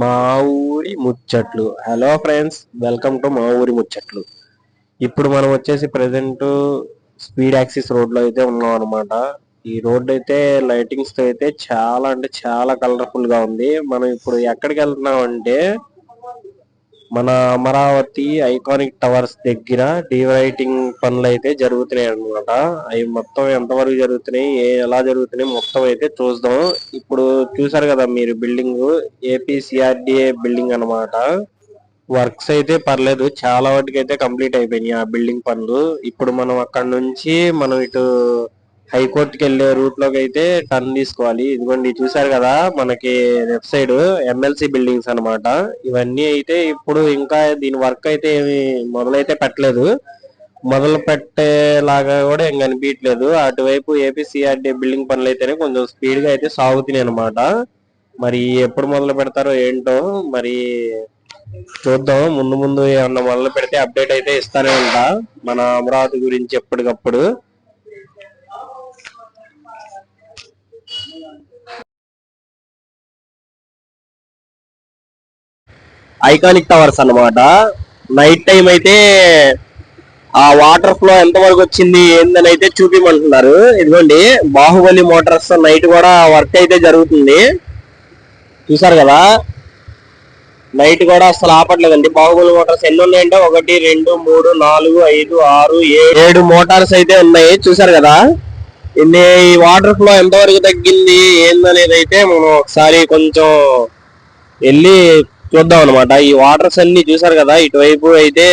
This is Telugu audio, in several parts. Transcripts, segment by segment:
మా ఊరి ముచ్చట్లు. హలో ఫ్రెండ్స్ వెల్కమ్ టు మా ఊరి ముచ్చట్లు. ఇప్పుడు మనం వచ్చేసి ప్రెసెంట్ స్పీడ్ యాక్సిస్ రోడ్లో అయితే ఉన్నాం అనమాట ఈ రోడ్ అయితే లైటింగ్స్తో అయితే చాలా అంటే చాలా కలర్ఫుల్గా ఉంది. మనం ఇప్పుడు ఎక్కడికి వెళ్తున్నాం అంటే మన అమరావతి ఐకానిక్ టవర్స్ దగ్గర డీవైటింగ్ పనులు అయితే జరుగుతున్నాయి అన్నమాట. అవి మొత్తం ఎంతవరకు జరుగుతున్నాయి ఏ ఎలా జరుగుతున్నాయి మొత్తం అయితే చూద్దాం. ఇప్పుడు చూసారు కదా మీరు బిల్డింగ్ ఏపీసీఆర్డిఏ బిల్డింగ్ అన్నమాట. వర్క్స్ అయితే పర్లేదు చాలా వాటికి అయితే కంప్లీట్ అయిపోయినాయి ఆ బిల్డింగ్ పనులు. ఇప్పుడు మనం అక్కడ నుంచి మనం ఇటు హైకోర్టుకి వెళ్ళే రూట్లోకి అయితే టర్న్ తీసుకోవాలి. ఇదిగోండి చూసారు కదా మనకి లెఫ్ట్ సైడ్ ఎమ్మెల్సీ బిల్డింగ్స్ అనమాట ఇవన్నీ అయితే ఇప్పుడు ఇంకా దీని వర్క్ అయితే ఏమి మొదలైతే పెట్టలేదు. మొదలు పెట్టేలాగా కూడా ఏం కనిపించట్లేదు అటువైపు ఏపీసీఆర్డీ బిల్డింగ్ పనులు అయితేనే కొంచెం స్పీడ్గా అయితే సాగుతున్నాయి అనమాట మరి ఎప్పుడు మొదలు పెడతారో ఏంటో మరి చూద్దాం. ముందు ముందు ఏమన్నా మొదలు పెడితే అప్డేట్ అయితే ఇస్తానే ఉంటా. మన అమరావతి గురించి ఎప్పటికప్పుడు. ఐకానిక్ టవర్స్ అన్నమాట. నైట్ టైం అయితే ఆ వాటర్ ఫ్లో ఎంత వరకు వచ్చింది ఏందని అయితే చూపిమంటున్నారు. ఇదిగోండి బాహుబలి మోటార్స్ నైట్ కూడా వర్క్ అయితే జరుగుతుంది. చూసారు కదా? నైట్ కూడా అసలు ఆపట్లేదండి. బాహుబలి మోటార్స్ ఎన్ని ఉన్నాయంటే ఒకటి రెండు మూడు నాలుగు ఐదు ఆరు ఏ- ఏడు మోటార్స్ అయితే ఉన్నాయి. చూసారు కదా? ఇన్ని ఈ వాటర్ ఫ్లో ఎంతవరకు తగ్గింది ఏందనేది అయితే మనం ఒకసారి కొంచెం వెళ్ళి చూద్దాం అనమాట ఈ వాటర్స్ అన్ని చూసారు కదా ఇటువైపు అయితే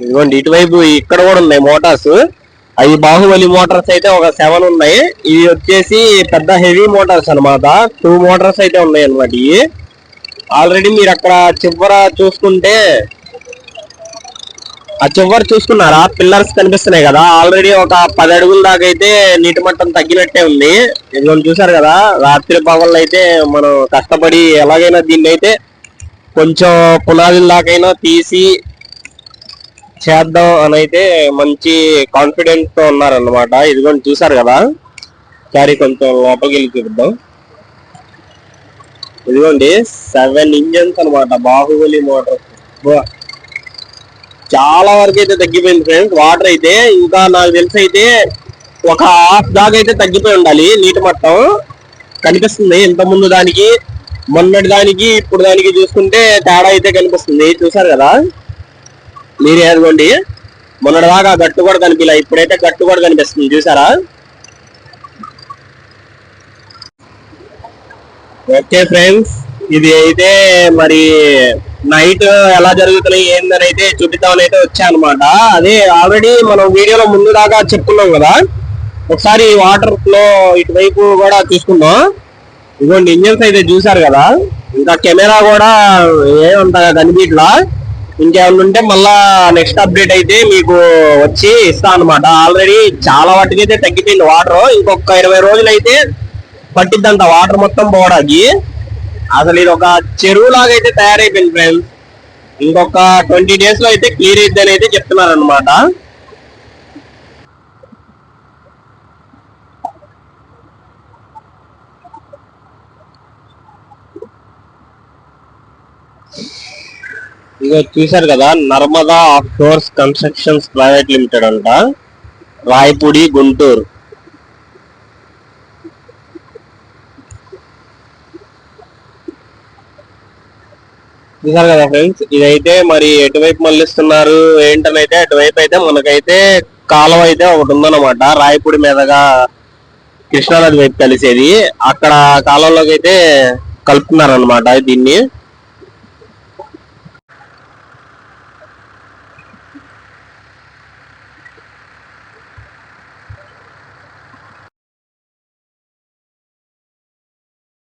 ఇదిగోండి ఇటువైపు ఇక్కడ కూడా ఉన్నాయి మోటార్స్ అవి బాహుబలి మోటార్స్ అయితే ఒక సెవెన్ ఉన్నాయి. ఇవి వచ్చేసి పెద్ద హెవీ మోటార్స్ అన్నమాట. టూ మోటార్స్ అయితే ఉన్నాయి అనమాట ఇవి. ఆల్రెడీ మీరు అక్కడ చివర చూసుకుంటే ఆ చివరి చూసుకున్నారా? పిల్లర్స్ కనిపిస్తున్నాయి కదా. ఆల్రెడీ ఒక పది అడుగుల దాకా అయితే నీటి మట్టం తగ్గినట్టే ఉంది. ఇదిగోండి చూసారు కదా? రాత్రి పగళ్ళు అయితే మనం కష్టపడి ఎలాగైనా దీన్ని అయితే కొంచెం పునాదుల తీసి చేద్దాం అని అయితే మంచి కాన్ఫిడెంట్తో ఉన్నారన్నమాట. ఇదిగోండి చూసారు కదా? క్యారీ కొంచెం లోపలికి వెళ్ళి చూద్దాం ఇదిగోండి సెవెన్ ఇంజన్స్ అనమాట బాహుబలి మోటార్ చాలా వరకు అయితే తగ్గిపోయింది ఫ్రెండ్స్ వాటర్ అయితే ఇంకా నాకు తెలిసి అయితే ఒక హాఫ్ దాకా అయితే తగ్గిపోయి ఉండాలి. నీటి మట్టం కనిపిస్తుంది ఇంత ముందు దానికి. మొన్నటి దానికి ఇప్పుడు దానికి చూసుకుంటే తేడా అయితే కనిపిస్తుంది. చూసారు కదా? మీరు అనుకోండి మొన్నటి దాకా గట్టు కూడా కనిపించలే ఇప్పుడైతే గట్టు కూడా కనిపిస్తుంది. చూసారా ఓకే ఫ్రెండ్స్ ఇది అయితే మరి నైట్ ఎలా జరుగుతున్నాయి ఏందని అయితే చూపిద్దామని అయితే వచ్చానమాట. అదే ఆల్రెడీ మనం వీడియోలో ముందు దాకా చెప్పుకున్నాం కదా. ఒకసారి వాటర్ ఫ్లో ఇటువైపు కూడా చూసుకుందాం. ఇదిగోండి ఇంజన్స్ అయితే చూసారు కదా? ఇంకా కెమెరా కూడా ఏమంతగా కనిపించలా ఇంకేమన్నా ఉంటే మళ్ళా నెక్స్ట్ అప్డేట్ అయితే మీకు వచ్చి ఇస్తా అనమాట ఆల్రెడీ చాలా వాటికి అయితే తగ్గిపోయింది వాటర్ ఇంకొక ఇరవై రోజులు అయితే పట్టిద్దంట వాటర్ మొత్తం పోవడానికి. అసలు ఇది ఒక చెరువులాగా అయితే తయారైపోయింది ఫ్రెండ్స్ ఇంకొక ట్వంటీ డేస్లో అయితే క్లియర్ అయిద్ది అయితే చెప్తున్నారు అనమాట ఇక చూశారు కదా Narmada offshores constructions private limited అంట. రాయపూడి గుంటూరు. చూసారు కదా ఫ్రెండ్స్ ఇదైతే మరి ఎటువైపు మళ్ళిస్తున్నారు ఏంటని అయితే అటువైపు అయితే మనకైతే కాలువ అయితే ఒకటి ఉందన్నమాట. రాయపూడి మీదగా కృష్ణానది వైపు కలిసేది. అక్కడ కాలంలోకి అయితే కలుపుతున్నారనమాట దీన్ని.